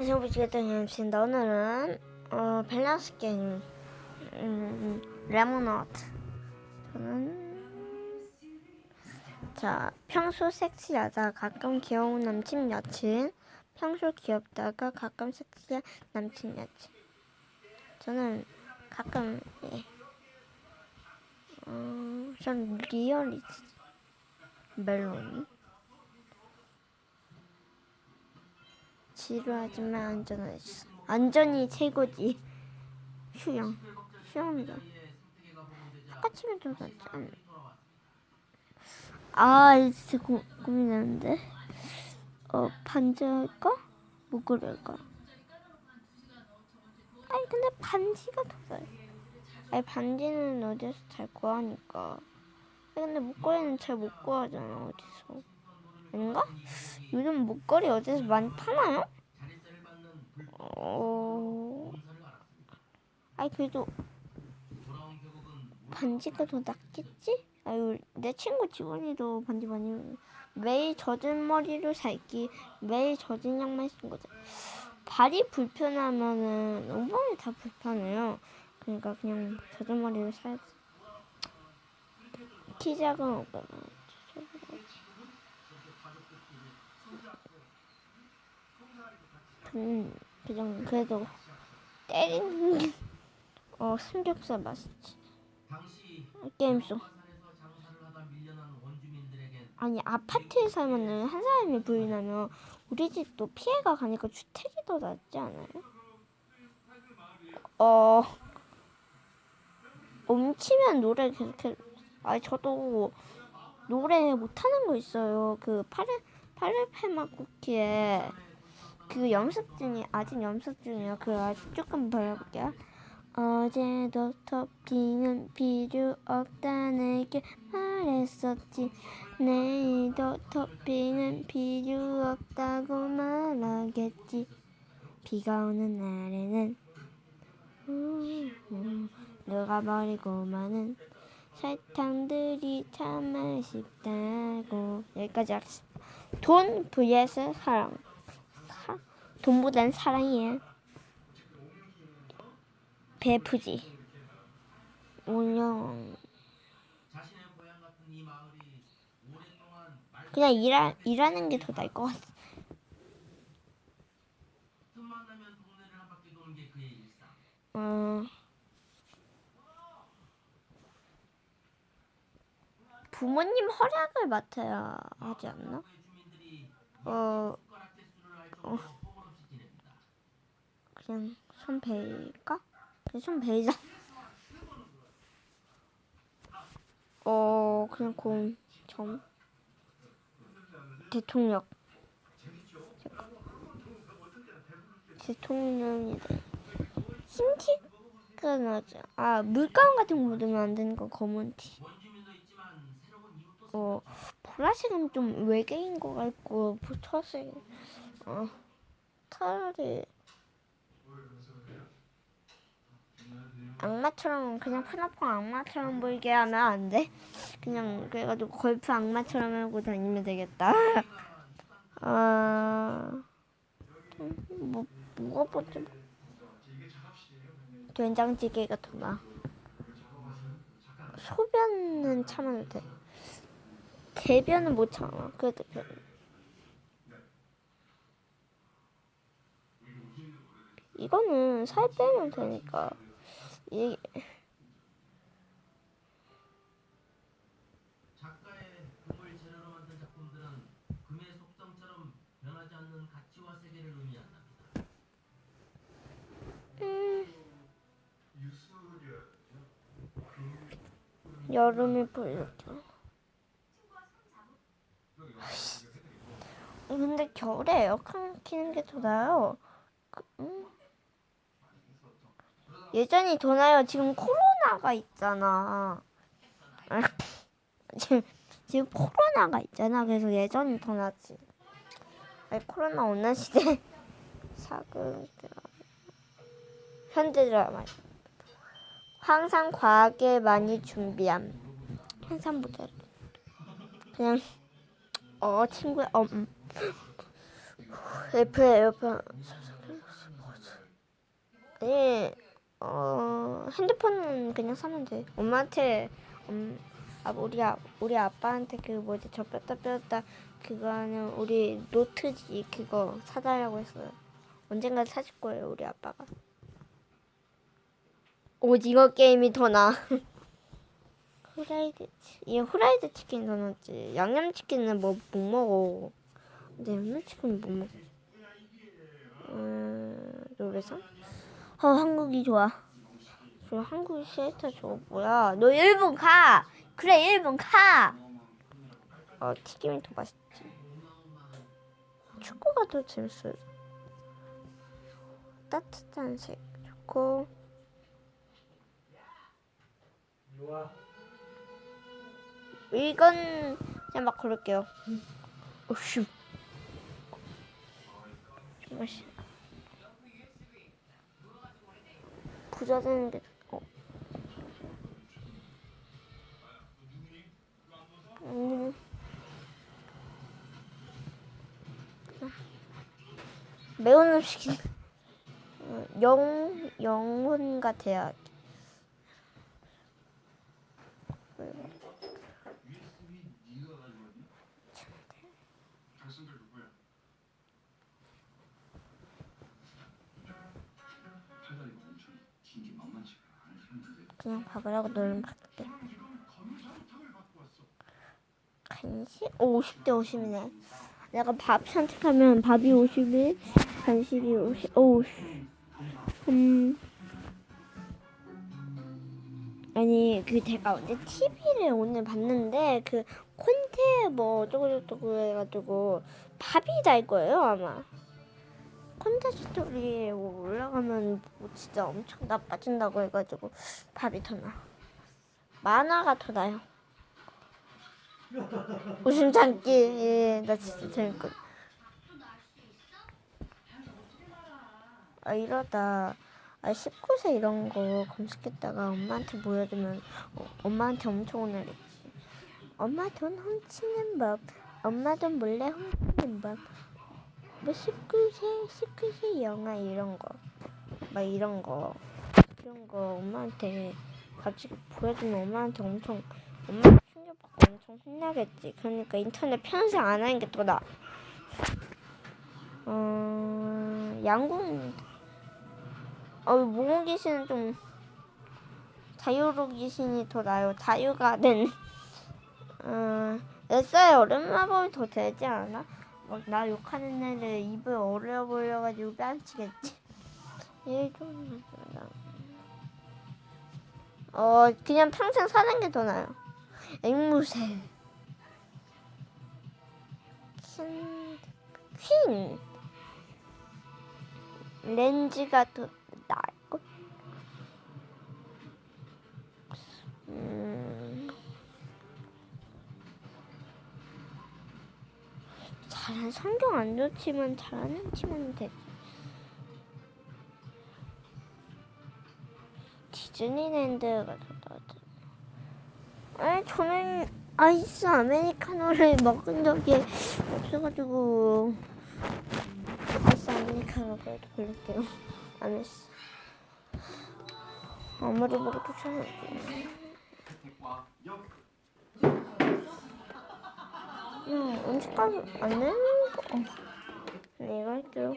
안녕하세요 보시겠다는 오늘은 어, 밸런스 게임 음, 레모나트. 저는 자 평소 섹시하다 가끔 귀여운 남친 여친. 평소 귀엽다가 가끔 섹시한 남친 여친. 저는 가끔 예. 어, 전 리얼리티. 멜론 지루하지만 안전하지. 안전이 최고지. 휴양. 휴양이다. 똑같이면 좀 낫지 않나? 아, 진짜 고, 고민되는데. 어, 반지 할까? 목걸이 할까? 아니, 근데 반지가 더 나아. 아니, 반지는 어디서 잘 구하니까. 아니, 근데 목걸이는 잘 못 구하잖아, 어디서. 아닌가? 요즘 목걸이 어디서 많이 파나요? 어... 아니 그래도 반지가 더 낫겠지? 아유 내 친구 지원이도 반지 많이 매일 젖은 머리로 살기 매일 젖은 양말 쓴 거죠. 발이 불편하면은 온몸이 다 불편해요. 그러니까 그냥 젖은 머리로 살지. 키 작은 오빠가 음, 그냥 그래도 때리는 게, 어 삼겹살 맛있지. 게임 속. 아니 아파트에 살면은 한 사람이 불나면 우리 집도 피해가 가니까 주택이 더 낫지 않아요? 어 멈추면 노래 계속해. 아니 저도 노래 못하는 거 있어요. 그 파레 파레페마 쿠키에 그 연습 중이 아직 연습 중이에요. 그 아직 조금 불러볼게요. 어제도 토핑은 필요 없다 내게 말했었지. 내일도 토핑은 필요 없다고 말하겠지. 비가 오는 날에는 음, 음, 누가 버리고 마는 설탕들이 참 맛있다고 여기까지 하겠습니다. 돈 vs 사랑. 사, 돈보단 사랑이야. 베푸지. 운영. 그냥 일하, 일하는 게 더 나을 것 같아. 어, 부모님 허락을 맡아야 하지 않나? 어, 어. 그냥 손 베일까? 그냥 손 베이자. 어, 그냥 공, 점. 대통령. 잠깐. 대통령이다. 흰티가 나죠. 아, 물감 같은 거 묻으면 안 되는 거 검은 티. 어, 보라색은 좀 외계인 것 같고, 초색, 어, 차라리 악마처럼 그냥 푸나퐁 악마처럼 보이게 하면 안 돼? 그냥 그래가지고 골프 악마처럼 하고 다니면 되겠다. 어, 뭐 뭐가 보지? 된장찌개가 더 나. 소변은 참아도 돼. 대변은 못 참아. 그래도 별. 이거는 살 빼면 되니까. 이 작가의 금을 재료로 만든 작품들은 금의 속성처럼 변하지 않는 가치와 세계를 의미한답니다. 여름이 불렸죠. 근데 겨울에 에어컨 키는 게 더 나아요. 그, 음. 예전이 더 나아요. 지금 코로나가 있잖아. 지금 지금 코로나가 있잖아. 그래서 예전이 더 낫지. 아니, 코로나 없는 시대 사극 현대 드라마 항상 과하게 많이 준비함. 항상 보자. 그냥 어 친구야 어 음. F에 옆에 네, 어 핸드폰은 그냥 사면 돼. 엄마한테 음, 아 우리 아 우리 아빠한테 그 뭐지 저 뺐다 뺐다 그거는 우리 노트지 그거 사달라고 했어요. 언젠가 사줄 거예요 우리 아빠가. 오징어 게임이 더 나. 후라이드 치- 이 후라이드 치킨 더 낫지. 양념 치킨은 뭐 못 먹어. 근데 양념 치킨 못 먹어. 음, 노래상? 어, 한국이 좋아. 저 한국 시애터 저거 뭐야? 너 일본 가. 그래 일본 가. 어 튀김이 더 맛있지. 축구가 더 재밌어요. 따뜻한 색 좋고. 이건 그냥 막 고를게요. 오슈. 좀 맛있. 부자 되는 게 좋- 어. 음. 매운 음식이 어, 영 영혼 같아요. 그냥 하고 놀면 바뀌게. 간식? 오, 50대 50이네. 내가 밥 선택하면 밥이 50이, 간식이 50, 오, 음. 아니, 그 제가 어제 TV를 오늘 봤는데, 그 콘테 뭐 어쩌고저쩌고 해가지고, 밥이 날 거예요, 아마. 스토리에 뭐 올라가면 뭐 진짜 엄청 나빠진다고 해가지고, 밥이 더 나. 만화가 더 나요. 웃음 참기 예, 나 진짜 재밌거든. 아 이러다 아 19세 이런 거 검색했다가 엄마한테 보여주면 어, 엄마한테 엄청 혼나겠지. 엄마 돈 훔치는 법, 엄마 돈 몰래 훔치는 법. 뭐 19세 19세 영화 이런 거, 막 이런 거 그런 거 엄마한테 갑자기 보여주면 엄마한테 엄청 엄마 충격받고 엄청 혼나겠지. 그러니까 인터넷 편성 안 하는 게더 나. 어, 양궁. 어, 모모 귀신은 좀 자유로 귀신이 더 나요. 자유가 된. 어, 뱃살 얼음 마법이 더 되지 않아? 막나 욕하는 애를 입을 어려 보여가지고 뺨치겠지. 얘좀 어 그냥 평생 사는 게 더 나아요. 앵무새 퀸, 퀸 렌즈가 더 나을걸? 음, 잘한 성경 안 좋지만 잘하는 치면 되지. 디즈니랜드가 더 나지. 아니 저는 아이스 아메리카노를 먹은 적이 없어가지고 아이스 아메리카노 그래도 고를게요. 아메스. 아무리 먹어도 괜찮지. 야, 음식값 안 내는 거. 어. 네, 이거 할게요.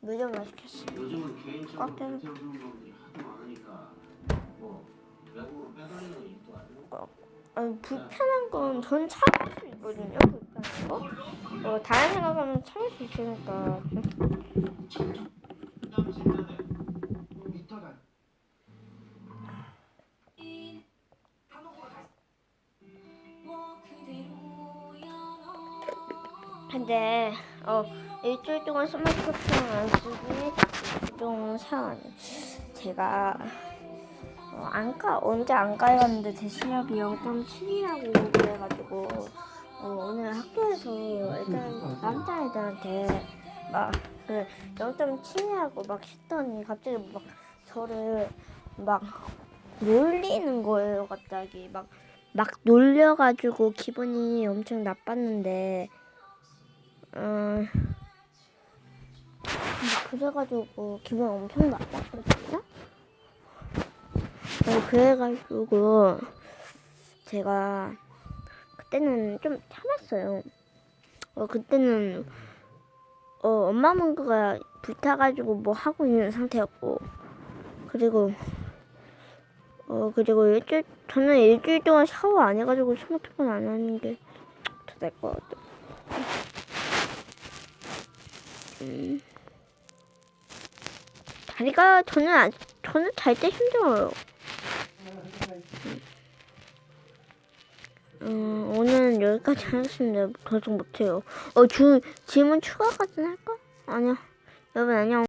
무조건 맛있겠어. 요즘은 개인적으로 꽉 껴. 태워주는 경우들이 하도 많으니까 뭐 외국으로 빼돌리는 일도 아니고 아니, 불편한 건 전 참을 수 있거든요. 불편한 거. 어, 다른 생각하면 참을 수 있으니까. 근데 어 일주일 동안 스마트폰 안 쓰기 좀 상하네. 제가 어, 안가 언제 안 가봤는데 제 시력이 0.7이라고 그래가지고 어, 오늘 학교에서 애들 남자 애들한테 막그 0.7이라고 막 했더니 갑자기 막 저를 막 놀리는 거예요 갑자기 막 막 놀려가지고 기분이 엄청 나빴는데 어, 그래가지고 기분 엄청 나빴거든요. 어, 그래가지고 제가 그때는 좀 참았어요. 어, 그때는 어, 엄마 문구가 불타가지고 뭐 하고 있는 상태였고 그리고 어 그리고 일주일 저는 일주일 동안 샤워 안 해가지고 스마트폰 안 하는 게더날것 같아. 음. 다리가 저는 안, 저는 잘 때 힘들어요. 음, 오늘은 여기까지 하겠습니다. 더 이상 못해요. 어, 주, 질문 추가까지 할까? 아니야. 여러분 안녕.